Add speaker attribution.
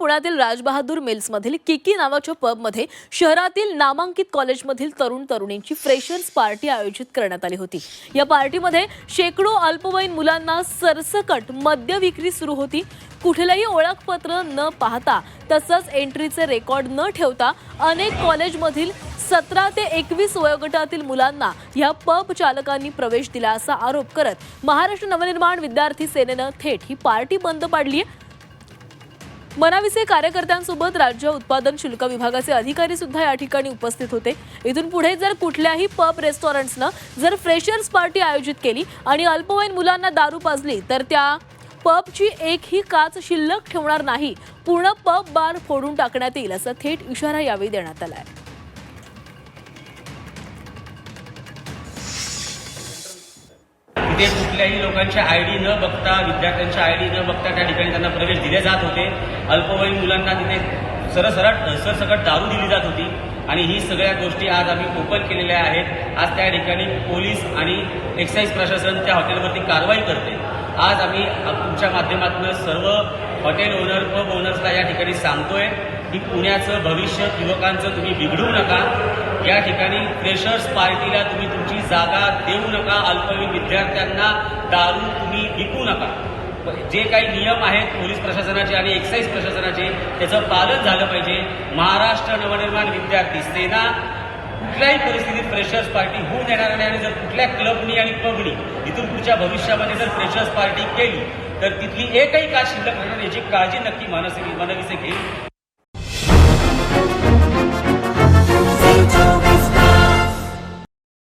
Speaker 1: पुण्यातील राजबहादूर मिल्समधील किकी नावाच्या पबमध्ये शहरातील नामांकित कॉलेजमधील तरुण तरुणींची फ्रेशर्स पार्टी आयोजित करण्यात आली होती. या पार्टीमध्ये शेकडो अल्पवयीन मुलांना सरसकट मद्य विक्री सुरू होती. कुठलंही ओळखपत्र न पाहता तसंच एंट्रीचे रेकॉर्ड न ठेवता अनेक कॉलेजमधील सतरा ते एकवीस वयोगटातील मुलांना या पब चालकांनी प्रवेश दिला असा आरोप करत महाराष्ट्र नवनिर्माण विद्यार्थी सेनेनं थेट ही पार्टी बंद पाडली आहे मनाविसे कार्यकर्त्यांसोबत राज्य उत्पादन शुल्क विभागाचे अधिकारी सुद्धा या ठिकाणी उपस्थित होते. इथून पुढे जर कुठल्याही पब रेस्टॉरंट्सनं जर फ्रेशर्स पार्टी आयोजित केली आणि अल्पवयीन मुलांना दारू पाजली तर त्या पबची एकही काच शिल्लक ठेवणार नाही. पूर्ण पब बार फोडून टाकण्यात येईल असा थेट इशारा यावेळी देण्यात आला आहे.
Speaker 2: कुठल्याही लोकांची आय डी न बघता विद्यार्थ्यांच्या आय डी न बघता त्या ठिकाणी त्यांना प्रवेश दिले जात होते. अल्पवयीन मुलांना तिथे सरसरट सरसकट दारू दिली जात होती. आणि ही सगळ्या गोष्टी आज आम्ही ओपन केलेल्या आहेत. आज त्या ठिकाणी पोलीस आणि एक्साईज प्रशासन त्या हॉटेलवरती कारवाई करते. आज आम्ही तुमच्या माध्यमातून सर्व हॉटेल ओनर पब ओनर्सला या ठिकाणी सांगतोय की पुण्याचं भविष्य युवकांचं तुम्ही बिघडू नका. या ठिकाणी फ्रेशर्स पार्टीला तुम्ही तुमची जागा देऊ नका. अल्पवयीन विद्यार्थ्यांना दारू तुम्ही विकू नका. जे काही नियम आहेत पोलीस प्रशासनाचे आणि एक्साईज प्रशासनाचे त्याचं पालन झालं पाहिजे. महाराष्ट्र नवनिर्माण विद्यार्थी सेना कुठल्याही परिस्थितीत फ्रेशर्स पार्टी होऊ देणार नाही. आणि जर कुठल्या क्लबनी आणि पबनी इथून पुढच्या भविष्यामध्ये जर फ्रेशर्स पार्टी केली तर तिथली एकही का शिल्लक राहणार याची काळजी नक्की मनसे मनविसे घेईल.